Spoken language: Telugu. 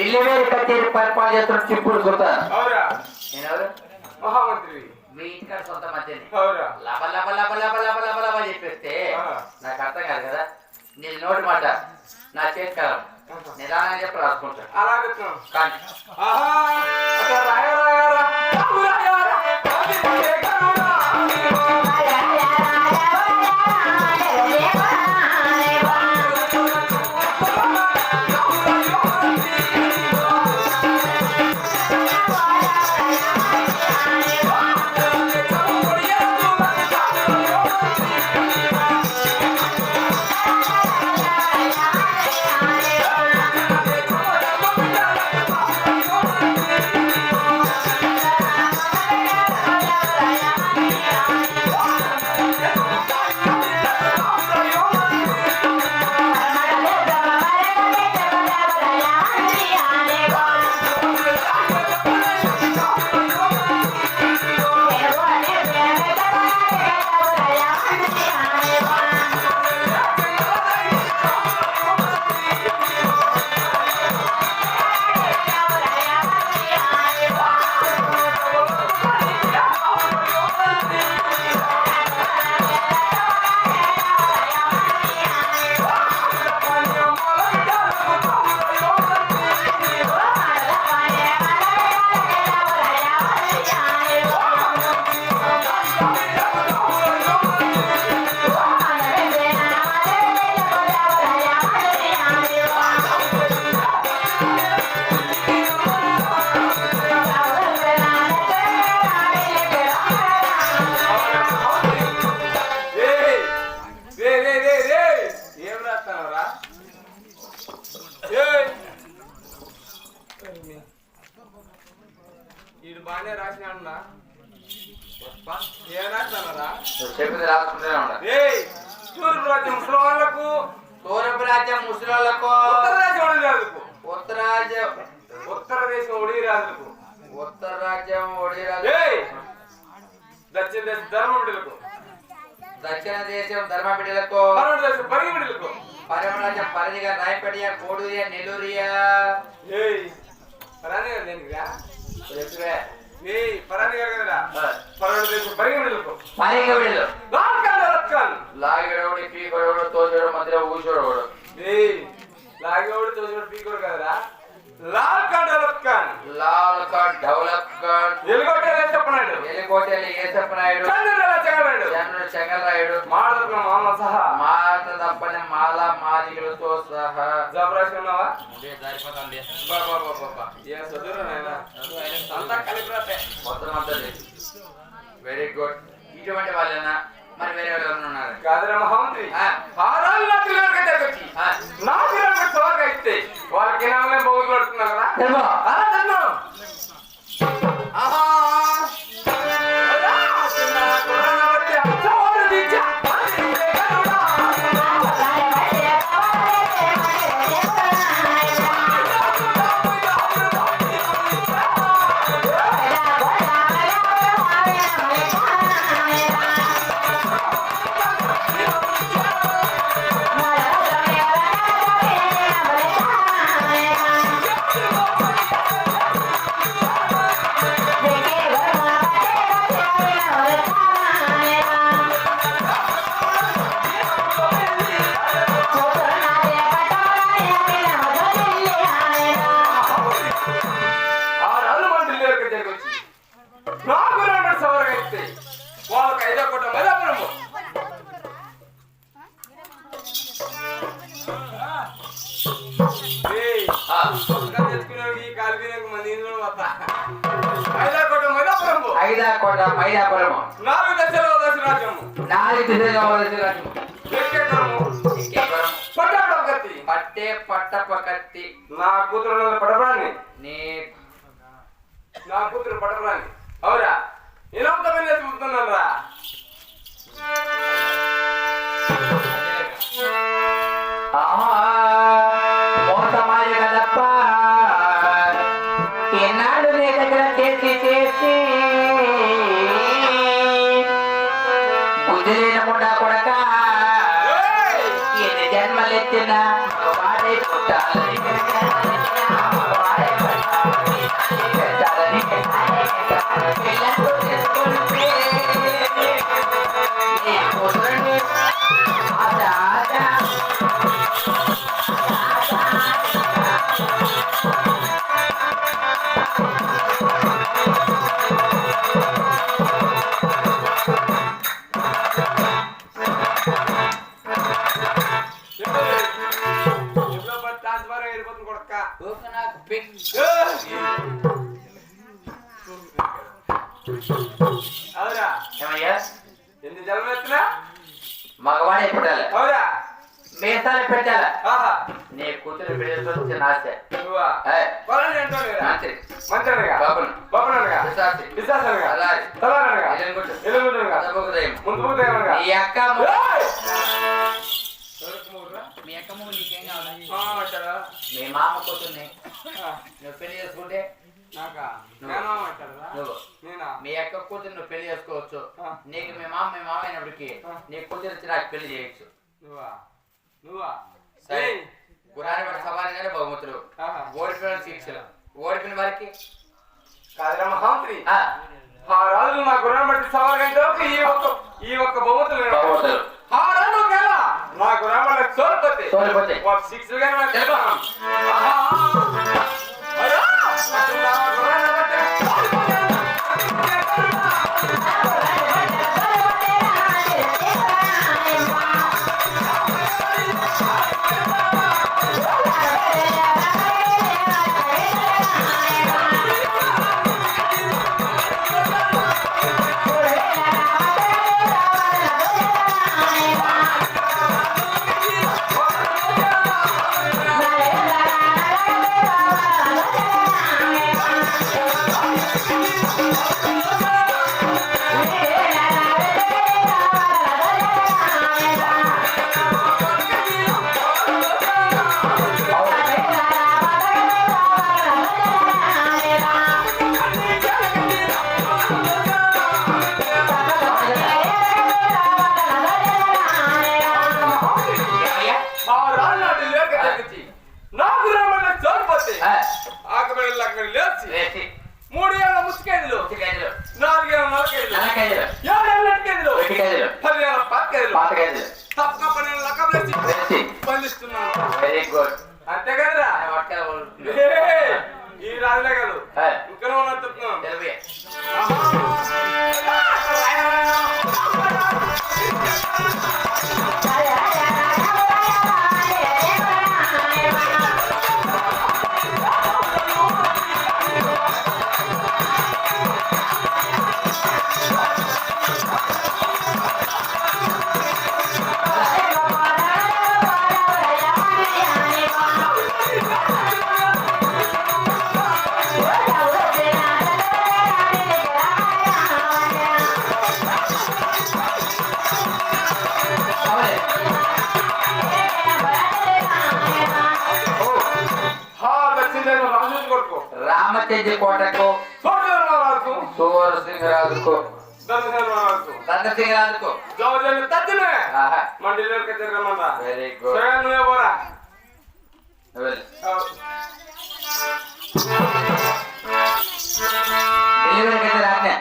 ఇల్లు వేరు కచేరి పరిపాలన చేస్తున్న చిప్పుడు సుల్తాన్ మహామంత్రి మీ ఇంటికాడ సొంత మధ్యని లబ లబ లబ లబ లబ లబ లబ చెప్పేస్తే. నాకు అర్థం కాదు కదా నీ నోటి మాట నా చేతి కాలం నిదానంగా చెప్పి రాసుకుంటా. అలాగే కానీ నువ్వు చెప్పింది రాసుకుంటూనే ఉండాలి ఏయ్ తూర్పు రాజ్యం ముసలివాళ్ళకు తూర్పు రాజ్యం ముసలిళ్ళకు ఉత్తర రాజ్యం ఉత్తర దేశం ఒడిరాజులకు. ఉత్తర రాజ్యం ఒడిరాజు ఏయ్! దక్షిణ దేశం ధర్మబిడ్డలకు దక్షిణ దేశం ధర్మబిడ్డలకు పన్నెండు దేశం పరిగిబిడ్డలకు పరమ రాజ్యం పరిధిగా రాయపడియా కోడూరియా నెల్లూరియా. ఏయ్ పరాని లాగడోడు పీకొడోడు తోచోడు మధ్యలో ఏయ్ లాగేవాడు తోచుడు పీకోడు కదరా? లాల్కాన్ రత్కాన్ లాల్ కట్ డెవలప్ కట్ ఎలుగొట్టేలా చెప్పనాడు ఎలికోటెల్లి ఏసప్ప నాయుడు. చంద్రుడు చెగనాడు జనరల్ చెంగలరాయుడు మాడదకు మామ సహా. మాత తప్పని మాల మాదిగలతో సహా. జబరాసి ఉన్నావా? ఉండే సరిపోతుంది బాబా బాబా ఏ చదువురా నాయనా? అంతా కలిపి రాతే మొత్తం అంతా వెరీ గుడ్ ఇటువంటి వాళ్ళేనా మరి వేరే వాళ్ళు ఉన్నారు? కాదరా వాళ్ళకి నామలే బౌలు పడుతున్నారు కదా. ఆహా. ఇస్తే వాళ్ళకి ఐదో కోట మదాపురము ఐదో కోట మదాపురము నాలుగు దశలో నాలుగు వలసి రాజ్యము. ఎక్కేటము ఇంకెవరం? పట్టాడు గతి పట్టే పట్టప కత్తి నా కూతురు పడరాని నీ నా కూతురు పడరాని అవురా. మాత్రమే చూస్తున్నాను రా జన్మలెత్తినా వాడే పుట్టాలి వాడే పుట్టాలి నాకు పిక్ అవురా ఏమయ్యా? ఎన్ని జన్మలు ఎత్తునా మగవాడే పుట్టాలి. అవురా మీసాలు పెట్టాలి. ఆహా. నీ కూతురు ఆశ మంత్రి. బాబును. బాబునగా ఎలుగుంటు, ఎలుగుంటునగా అక్క ము- అక్క నీకేం కావాలి? మీ మామ కూతుర్ని నువ్వు పెళ్ళి చేసుకుంటే మీ అక్క కూతురు నువ్వు పెళ్ళి చేసుకోవచ్చు. నీకు మీ మామ మీ మామ అయినప్పటికీ. నీ కూతురు ఇచ్చి నాకు పెళ్ళి చేయొచ్చు. నువ్వా? నువ్వా? సరే. గురాని పడి సమానంగానే బహుమతులు. ఓడిపోయిన శిక్షలు. ఓడిపోయిన వారికి ఆ, గుర్రం బట్టి సవాలుగా ఈ ఒక్క ఈ ఒక్క బహుమతులు నేను- బహుమతులు ఆ రాజు గెల నా గుర్రం బట్టి సోలిపోతే తోలిపోతే సిక్స్ ఆ రాజు నాటి లేక తెగించి నా గుర్రం బట్టి సోలిపోతే ఆ, ఆకబడి అక్కడ లేచి. మూడు ఏళ్ళ ముసుకేదులు. నాలుగేళ్ళ నలకేదులు. ఏడేళ్ళ నటికేదులు వెట్టికేజీలు, పదివేల పాతికేదులు. పాతకేజీలు, తప్పక పన్నెండు లక్కలేసి వేసి. బంధిస్తున్నాను వెరీ గుడ్. అంతే కదరా. రామతేజ కోటకు. సువర సింగరాజుకు. దక్షిణ రాజు దండసింగరాజుకు జోజని తత్తినే ఆహా. మండిలోకి తిరగమంట. వెరీ గుడ్ నువ్వే పోరా. డెలివరీకి అయితే